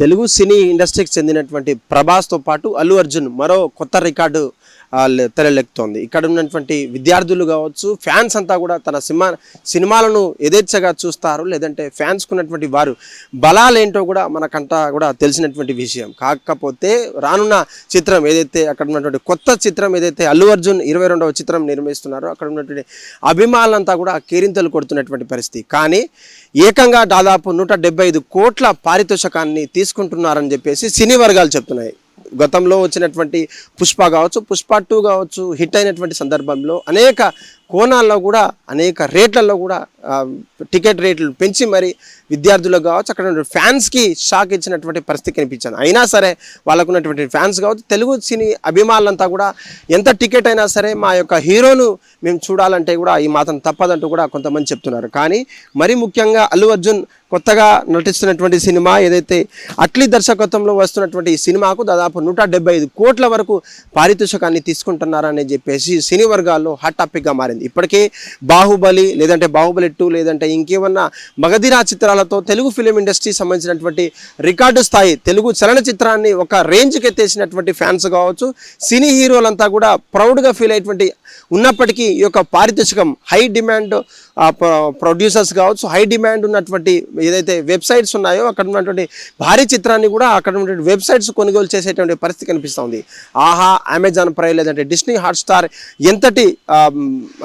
తెలుగు సినీ ఇండస్ట్రీకి చెందినటువంటి ప్రభాస్తో పాటు అల్లు అర్జున్ మరో కొత్త రికార్డు తెరలెక్కుతోంది ఇక్కడ ఉన్నటువంటి విద్యార్థులు కావచ్చు ఫ్యాన్స్ అంతా కూడా తన సినిమా సినిమాలను యథేచ్ఛగా చూస్తారు లేదంటే ఫ్యాన్స్కు ఉన్నటువంటి వారు బలాలేంటో కూడా మనకంతా కూడా తెలిసినటువంటి విషయం. కాకపోతే రానున్న చిత్రం ఏదైతే అక్కడ ఉన్నటువంటి కొత్త చిత్రం ఏదైతే అల్లు అర్జున్ ఇరవై రెండవ చిత్రం నిర్మిస్తున్నారో అక్కడ ఉన్నటువంటి అభిమానులంతా కూడా కేరింతలు కొడుతున్నటువంటి పరిస్థితి. కానీ ఏకంగా దాదాపు నూట ఐదు కోట్ల పారితోషకాన్ని తీసుకుంటున్నారని చెప్పేసి సినీ వర్గాలు చెప్తున్నాయి. గతంలో వచ్చినటువంటి పుష్ప కావచ్చు పుష్ప టూ కావచ్చు హిట్ అయినటువంటి సందర్భంలో అనేక కోణాల్లో కూడా అనేక రేట్లలో కూడా టికెట్ రేట్లు పెంచి మరి విద్యార్థులకు కావచ్చు అక్కడ ఫ్యాన్స్కి షాక్ ఇచ్చినటువంటి పరిస్థితి కనిపించింది. అయినా సరే వాళ్ళకున్నటువంటి ఫ్యాన్స్ కావచ్చు తెలుగు సినీ అభిమానులంతా కూడా ఎంత టికెట్ అయినా సరే మా యొక్క హీరోను మేము చూడాలంటే కూడా ఈ మాత్రం తప్పదంటూ కూడా కొంతమంది చెప్తున్నారు. కానీ మరి ముఖ్యంగా అల్లు అర్జున్ కొత్తగా నటిస్తున్నటువంటి సినిమా ఏదైతే అట్లీ దర్శకత్వంలో వస్తున్నటువంటి ఈ సినిమాకు దాదాపు నూట ఐదు కోట్ల వరకు పారితోషికాన్ని తీసుకుంటున్నారని చెప్పేసి సినీ వర్గాల్లో హాట్ టాపిక్గా మారింది. ఇప్పటికే బాహుబలి లేదంటే బాహుబలి టూ లేదంటే ఇంకేమన్నా మగధిరా చిత్రాలతో తెలుగు ఫిలిం ఇండస్ట్రీ సంబంధించినటువంటి రికార్డు స్థాయి తెలుగు చలనచిత్రాన్ని ఒక రేంజ్కి ఎత్తేసినటువంటి ఫ్యాన్స్ కావచ్చు సినీ హీరోలంతా కూడా ప్రౌడ్గా ఫీల్ అయ్యేటువంటి ఉన్నప్పటికీ ఈ యొక్క పారితోషికం హై డిమాండ్ ప్రొడ్యూసర్స్ కావచ్చు హై డిమాండ్ ఉన్నటువంటి ఏదైతే వెబ్సైట్స్ ఉన్నాయో అక్కడ ఉన్నటువంటి భారీ చిత్రాన్ని కూడా అక్కడ ఉన్నటువంటి వెబ్సైట్స్ కొనుగోలు చేసేటువంటి పరిస్థితి కనిపిస్తుంది. ఆహా అమెజాన్ ప్రైవ్ లేదంటే డిస్నీ హాట్స్టార్ ఎంతటి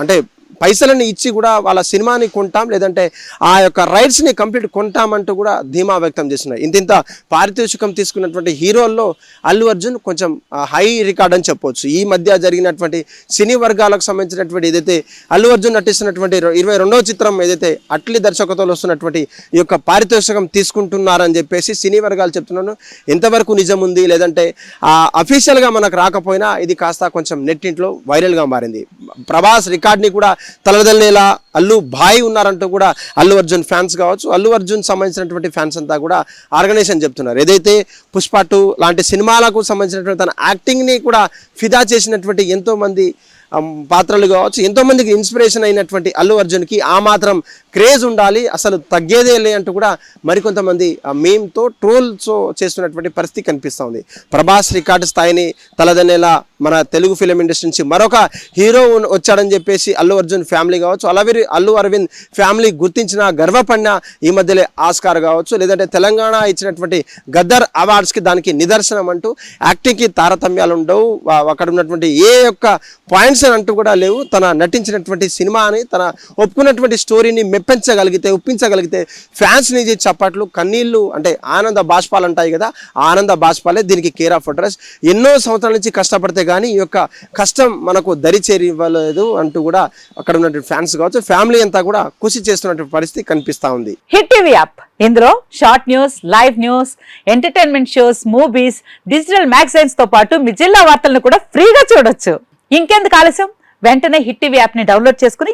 అంటే పైసలను ఇచ్చి కూడా వాళ్ళ సినిమాని కొంటాం లేదంటే ఆ యొక్క రైట్స్ని కంప్లీట్ కొంటామంటూ కూడా ధీమా వ్యక్తం చేస్తున్నారు. ఇంత ఇంత పారితోషికం తీసుకున్నటువంటి హీరోల్లో అల్లు అర్జున్ కొంచెం హై రికార్డ్ అని చెప్పొచ్చు. ఈ మధ్య జరిగినటువంటి సినీ వర్గాలకు సంబంధించినటువంటి ఏదైతే అల్లు అర్జున్ నటిస్తున్నటువంటి ఇరవై రెండవ చిత్రం ఏదైతే అట్లీ దర్శకత్వంలో వస్తున్నటువంటి ఈ యొక్క పారితోషికం తీసుకుంటున్నారని చెప్పేసి సినీ వర్గాలు చెప్తున్నాను ఎంతవరకు నిజం ఉంది లేదంటే ఆ అఫీషియల్గా మనకు రాకపోయినా ఇది కాస్త కొంచెం నెట్టింట్లో వైరల్గా మారింది. ప్రభాస్ రికార్డ్ని కూడా తలదల్లేలా అల్లు బాయ్ ఉన్నారంటూ కూడా అల్లు అర్జున్ ఫ్యాన్స్ కావచ్చు. అల్లు అర్జున్ సంబంధించినటువంటి ఫ్యాన్స్ అంతా కూడా ఆర్గనైజేషన్ చెప్తున్నారు. ఏదైతే పుష్ప టూ లాంటి సినిమాలకు సంబంధించినటువంటి తన యాక్టింగ్ని కూడా ఫిదా చేసినటువంటి ఎంతోమంది పాత్రలు కావచ్చు ఎంతోమందికి ఇన్స్పిరేషన్ అయినటువంటి అల్లు అర్జున్కి ఆ మాత్రం క్రేజ్ ఉండాలి అసలు తగ్గేదే లే అంటూ కూడా మరికొంతమంది మేమ్తో ట్రోల్తో చేస్తున్నటువంటి పరిస్థితి కనిపిస్తోంది ప్రభాస్ రికార్డు స్థాయిని తలదన్నేలా మన తెలుగు ఫిలిం ఇండస్ట్రీ నుంచి మరొక హీరో వచ్చాడని చెప్పేసి అల్లు అర్జున్ ఫ్యామిలీ కావచ్చు అలాగే అల్లు అరవింద్ ఫ్యామిలీ గుర్తించిన గర్వపడిన ఈ మధ్యలో ఆస్కార్ కావచ్చు లేదంటే తెలంగాణ ఇచ్చినటువంటి గద్దర్ అవార్డ్స్కి దానికి నిదర్శనం అంటూ యాక్టింగ్కి తారతమ్యాలు ఉండవు. అక్కడ ఉన్నటువంటి ఏ యొక్క పాయింట్స్ అని అంటూ కూడా లేవు. తన నటించినటువంటి సినిమాని తన ఒప్పుకున్నటువంటి స్టోరీని మెప్ ఒప్పించగలిగితే ఒప్పించగలిగితే ఫ్యాన్స్ నుంచి చప్పట్లు కన్నీళ్ళు అంటే ఆనంద బాష్పాలు అంటాయి కదా ఆనంద బాష్పాలే దీనికి కేర్ ఆఫ్ అడ్రస్ ఎన్నో సంవత్సరాల నుంచి కష్టపడితే కానీ ఈ యొక్క కష్టం మనకు దరి చేరివ్వలేదు అంటూ కూడా అక్కడ ఉన్నటువంటి ఫ్యాన్స్ కావచ్చు ఫ్యామిలీ అంతా కూడా కృషి చేస్తున్నటువంటి పరిస్థితి కనిపిస్తా ఉంది. హిట్ టీవీ యాప్ ఇందులో short news live news entertainment shows movies digital మ్యాగజైన్స్తో పాటు మీ జిల్లా వార్తలను కూడా ఫ్రీగా చూడొచ్చు. ఇంకెందుకు ఆలస్యం? వెంటనే హిట్ టీవీ యాప్ని డౌన్లోడ్ చేసుకుని